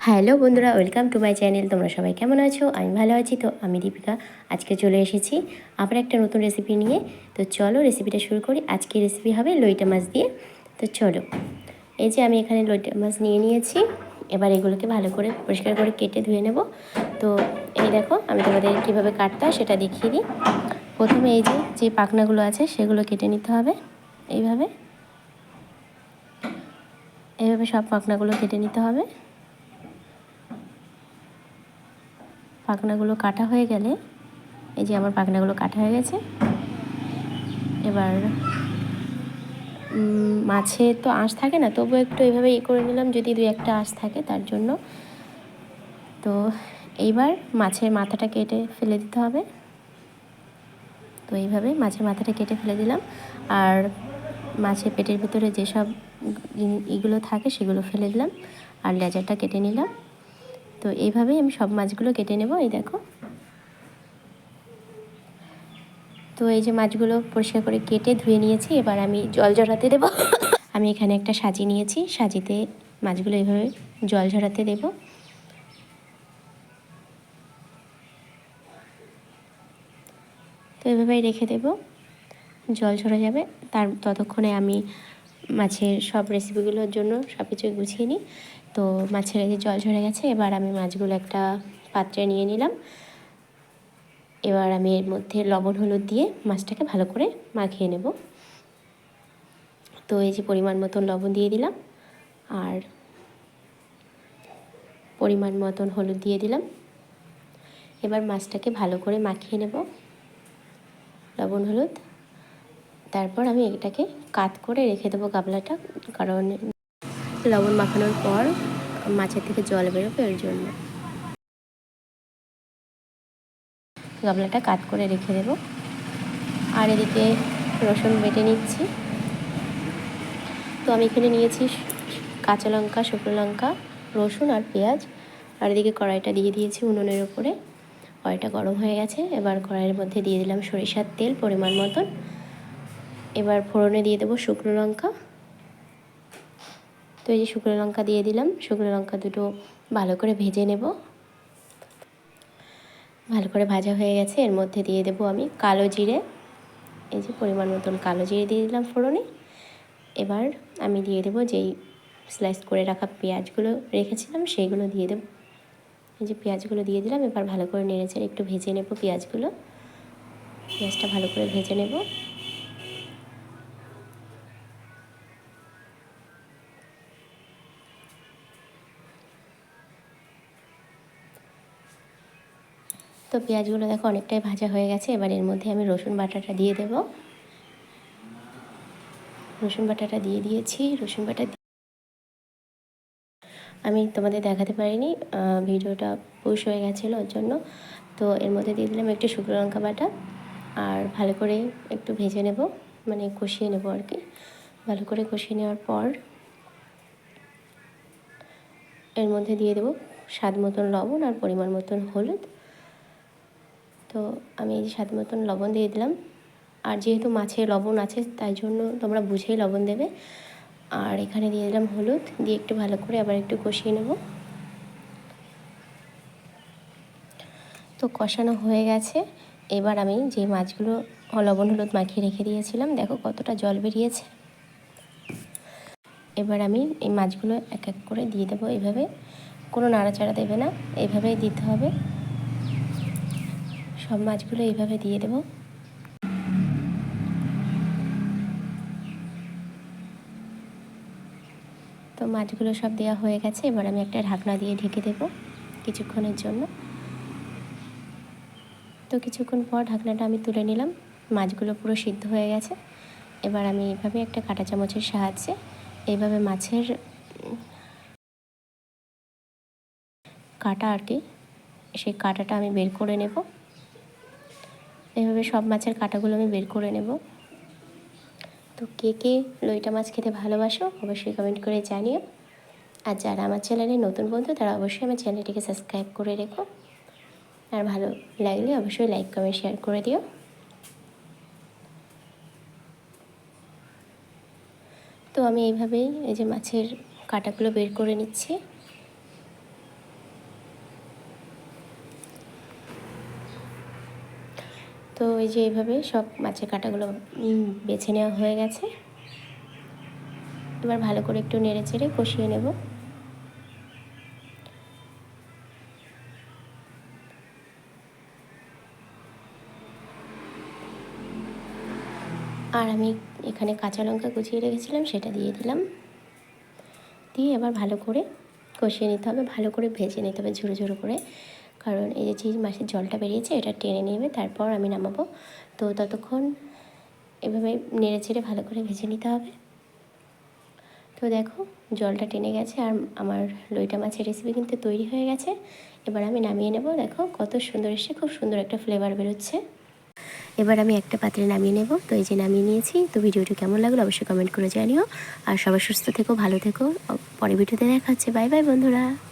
Hello বন্ধুরা, welcome to my channel. তোমরা সবাই কেমন আছো? আমি ভালো আছি। তো আমি দীপিকা। আজকে চলে এসেছি আবার একটা নতুন রেসিপি নিয়ে। তো চলো রেসিপিটা শুরু করি। আজকে রেসিপি হবে লইটা মাছ দিয়ে। তো চলো। এই যে আমি এখানে লইটা মাছ নিয়ে নিয়েছি। এবার এগুলোকে ভালো করে পরিষ্কার করে কেটে ধুয়ে নেব। তো এই দেখো, আমি তোমাদের কীভাবে কাটতে হয় সেটা দেখিয়ে দিই। প্রথমে এই যে যে পাখনাগুলো আছে সেগুলো কেটে নিতে হবে। এইভাবে। এইভাবে সব পাখনাগুলো কেটে নিতে হবে। পাখনাগুলো কাটা হয়ে গেলে, এই যে আমার পাখনাগুলো কাটা হয়ে গেছে। এবার মাছে তো আঁশ থাকে না, তবু একটু এইভাবে ই করে নিলাম, যদি দু একটা আঁশ থাকে তার জন্য। তো এইবার মাছের মাথাটা কেটে ফেলে দিতে হবে। তো এইভাবে মাছের মাথাটা কেটে ফেলে দিলাম। আর মাছের পেটের ভিতরে যেসব ইগুলো থাকে সেগুলো ফেলে দিলাম। আর লেজারটা কেটে নিলাম। তো এইভাবেই আমি সব মাছগুলো কেটে নেব, এই দেখো। তো এই যে মাছগুলো পরিষ্কার করে কেটে ধুয়ে নিয়েছি, এবার আমি জল ঝরাতে দেব। আমি এখানে একটা সাজি নিয়েছি, সাজিতে মাছগুলো এইভাবে জল ঝরাতে দেব। তো এভাবেই রেখে দেব, জল ঝরা যাবে। তার ততক্ষণে আমি মাছের সব রেসিপিগুলোর জন্য সব কিছু গুছিয়ে নিই। তো মাছের এই জল ঝরে গেছে, এবার আমি মাছগুলো একটা পাত্রে নিয়ে নিলাম। এবার আমি এর মধ্যে লবণ, হলুদ দিয়ে মাছটাকে ভালো করে মাখিয়ে নেব। তো এই যে পরিমাণ মতন লবণ দিয়ে দিলাম, আর পরিমাণ মতন হলুদ দিয়ে দিলাম। এবার মাছটাকে ভালো করে মাখিয়ে নেব। লবণ, হলুদ তারপর আমি এটাকে কাত করে রেখে দেবো গাবলাটা, কারণ লবণ মাখানোর পর মাছের থেকে জল বেরোবে ওর জন্য। গামলাটা কাট করে রেখে দেব। আর এদিকে রসুন বেটে নিচ্ছি। তো আমি এখানে নিয়েছি কাঁচা লঙ্কা, শুকনো লঙ্কা, রসুন আর পেঁয়াজ। আর এদিকে কড়াইটা দিয়ে দিয়েছি উনুনের উপরে কড়াইটা গরম হয়ে গেছে, এবার কড়াইয়ের মধ্যে দিয়ে দিলাম সরিষার তেল পরিমাণ মতন। এবার ফোড়নে দিয়ে দেবো শুকনো লঙ্কা। তো এই যে শুকনো লঙ্কা দিয়ে দিলাম, শুকনো লঙ্কা দুটো ভালো করে ভেজে নেব। ভালো করে ভাজা হয়ে গেছে, এর মধ্যে দিয়ে দেবো আমি কালো জিরে। এই যে পরিমাণ মতন কালো জিরে দিয়ে দিলাম ফোড়নে। এবার আমি দিয়ে দেবো যেই স্লাইস করে রাখা পেঁয়াজগুলো রেখেছিলাম, সেইগুলো দিয়ে দেবো। এই যে পেঁয়াজগুলো দিয়ে দিলাম, এবার ভালো করে নেড়েছে একটু ভেজে নেব পেঁয়াজগুলো। পেঁয়াজটা ভালো করে ভেজে নেব। তো পেঁয়াজগুলো দেখো অনেকটাই ভাজা হয়ে গেছে। এবার এর মধ্যে আমি রসুন বাটাটা দিয়ে দেব। রসুন বাটাটা দিয়ে দিয়েছি। রসুন বাটা আমি তোমাদের দেখাতে পারিনি। ভিডিওটা পুশ হয়ে গেছিল ওর জন্য। তো এর মধ্যে দিয়ে দিলাম একটু শুকনো লঙ্কা বাটা। আর ভালো করে একটু ভেজে নেব। মানে কষিয়ে নেব আর কি। ভালো করে কষিয়ে নেওয়ার পর এর মধ্যে দিয়ে দেবো স্বাদ মতন লবণ আর পরিমাণ মতন হলুদ। তো আমি এই যে স্বাদ মতন লবণ দিয়ে দিলাম। আর যেহেতু মাছে লবণ আছে, তাই জন্য তোমরা বুঝেই লবণ দেবে। আর এখানে দিয়ে দিলাম হলুদ, দিয়ে একটু ভালো করে আবার একটু কষিয়ে নেব। তো কষানো হয়ে গেছে। এবার আমি যে মাছগুলো লবণ হলুদ মাখিয়ে রেখে দিয়েছিলাম, দেখো কতটা জল বেরিয়েছে। এবার আমি এই মাছগুলো এক এক করে দিয়ে দেবো। এইভাবে কোনো নাড়াচাড়া দেবে না এইভাবেই দিতে হবে। সব মাছগুলো এইভাবে দিয়ে দেব। তো মাছগুলো সব দেওয়া হয়ে গেছে, এবার আমি একটা ঢাকনা দিয়ে ঢেকে দেব কিছুক্ষণের জন্য। তো কিছুক্ষণ পর ঢাকনাটা আমি তুলে নিলাম, মাছগুলো পুরো সিদ্ধ হয়ে গেছে। এবার আমি এইভাবে একটা কাঁটা চামচের সাহায্যে এইভাবে মাছের কাটা আর কি সেই কাটাটা আমি বের করে নেব। এভাবে সব মাছের কাটাগুলো আমি বের করে নেব। তো কে কে লইটা মাছ খেতে ভালোবাসো অবশ্যই কমেন্ট করে জানিও। আর যারা আমার চ্যানেলে নতুন বন্ধু তারা অবশ্যই আমার চ্যানেলটিকে সাবস্ক্রাইব করে রেখো। আর ভালো লাগলে অবশ্যই লাইক কমেন্ট শেয়ার করে দিও। তো আমি এইভাবেই এই যে মাছের কাটাগুলো বের করে নিচ্ছি। তো এই যে এইভাবে সব মাছের কাঁটাগুলো বেছে নেওয়া হয়ে গেছে। এবার ভালো করে একটু নেড়ে চেড়ে কষিয়ে নেব। আর আমি এখানে কাঁচা লঙ্কা কুচিয়ে রেখেছিলাম, সেটা দিয়ে দিলাম। দিয়ে এবার ভালো করে কষিয়ে নিতে হবে, ভালো করে ভেজে নিতে হবে ঝুড়ো ঝুড়ো করে। কারণ এই যে যে মাছের জলটা বেরিয়েছে, এটা টেনে নেবে তারপর আমি নামাবো। তো ততক্ষণ এভাবে নেড়ে চেড়ে ভালো করে ভেজে নিতে হবে। তো দেখো, জলটা টেনে গেছে আর আমার লইটা মাছের রেসিপি কিন্তু তৈরি হয়ে গেছে। এবার আমি নামিয়ে নেব। দেখো, কত সুন্দর এসে খুব সুন্দর একটা ফ্লেভার বেরোচ্ছে। এবার আমি একটা পাত্রে নামিয়ে নেব। তো এই যে নামিয়ে নিয়েছি। তো ভিডিওটি কেমন লাগল অবশ্যই কমেন্ট করে জানিও। আর সবাই সুস্থ থেকো, ভালো থেকো। পরে ভিডিওতে দেখা হচ্ছে। বাই বাই বন্ধুরা।